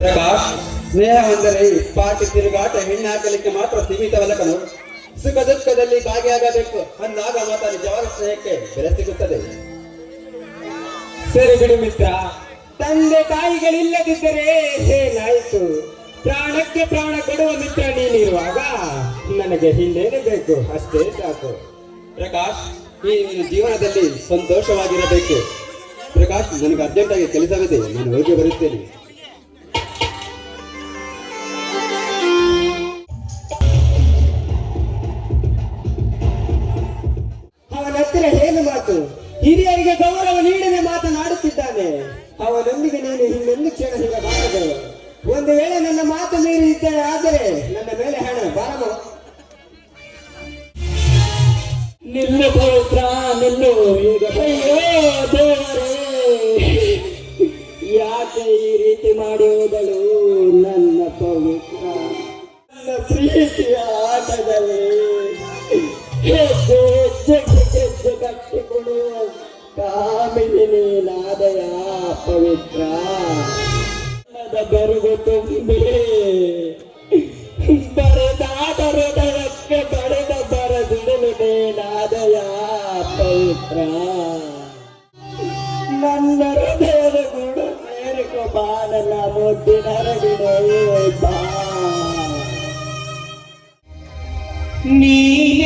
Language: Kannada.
ಪ್ರಕಾಶ್ ಸ್ನೇಹವೆಂದರೆ ಪಾಟಿ ತಿರುಗಾಟ ಹೆಣ್ಣು ಹಾಕಲಿಕ್ಕೆ ಮಾತ್ರ ಸೀಮಿತವಲ್ಲ ಕಣು. ಸುಖ ದುಃಖದಲ್ಲಿ ಭಾಗಿಯಾಗಬೇಕು ಅಂದಾಗ ಮಾತ್ರ ನಿಜವಾದ ಸ್ನೇಹಕ್ಕೆ ಬೆಲೆ ಸಿಗುತ್ತದೆ. ಸರಿ ಬಿಡು ಮಿತ್ರ. ತಂದೆ ತಾಯಿಗಳಿಲ್ಲದಿದ್ದರೆ ಏನಾಯ್ತು ಪ್ರಾಣಕ್ಕೆ ಪ್ರಾಣ ಕೊಡುವ ಮಿತ್ರ ನೀನಿರುವಾಗ ನನಗೆ ಹಿಂದೇನು ಬೇಕು? ಅಷ್ಟೇ ಸಾಕು. ಪ್ರಕಾಶ್, ಈ ನಿನ್ನ ಜೀವನದಲ್ಲಿ ಸಂತೋಷವಾಗಿರಬೇಕು. ಪ್ರಕಾಶ್, ನನಗೆ ಅರ್ಜೆಂಟಾಗಿ ಕೆಲಸವಿದೆ. ನಾನು ಹೋಗಿ ಬರುತ್ತೇನೆ. ಏನು ಮಾತು. ಹಿರಿಯರಿಗೆ ಗೌರವ ನೀಡದೆ ಮಾತನಾಡುತ್ತಿದ್ದಾನೆ. ಅವನೊಂದಿಗೆ ನೀನು ಹಿಂದೆಂದು ಕ್ಷಣ ಬಾರದು ಒಂದು ವೇಳೆ ನನ್ನ ಮಾತು ಮೀರಿದ್ದೇನೆ ಆದರೆ ನನ್ನ ಮೇಲೆ ಹಣ ಬಾರಮ ನಿಲ್ಲು ಪೌತ್ರ, ನಿಲ್ಲು. ಈಗ ಅಯ್ಯೋ ಯಾಕೆ ಈ ರೀತಿ ಮಾಡುವುದಳು ನನ್ನ ಪವಿತ್ರ ನನ್ನ ಪ್ರೀತಿಯ ಆಟದಲ್ಲಿ ಕಾಮಿನಿ ನೀನಾದಯ ಪವಿತ್ರ. ಬೆರುಗು ತುಂಬಿ. ಬರೆದಾದ ಹೃದಯಕ್ಕೆ ಬರೆದ ಬರದಿಡಲು ನೀನಾದಯ ಪವಿತ್ರ. ನನ್ನ ಹೃದಯದ ಗುಡು ಸೇರಿಕೊ ಬಾಲನ ಮುದ್ದಿನ ರಗಿಡೆ ಬಾ ನೀ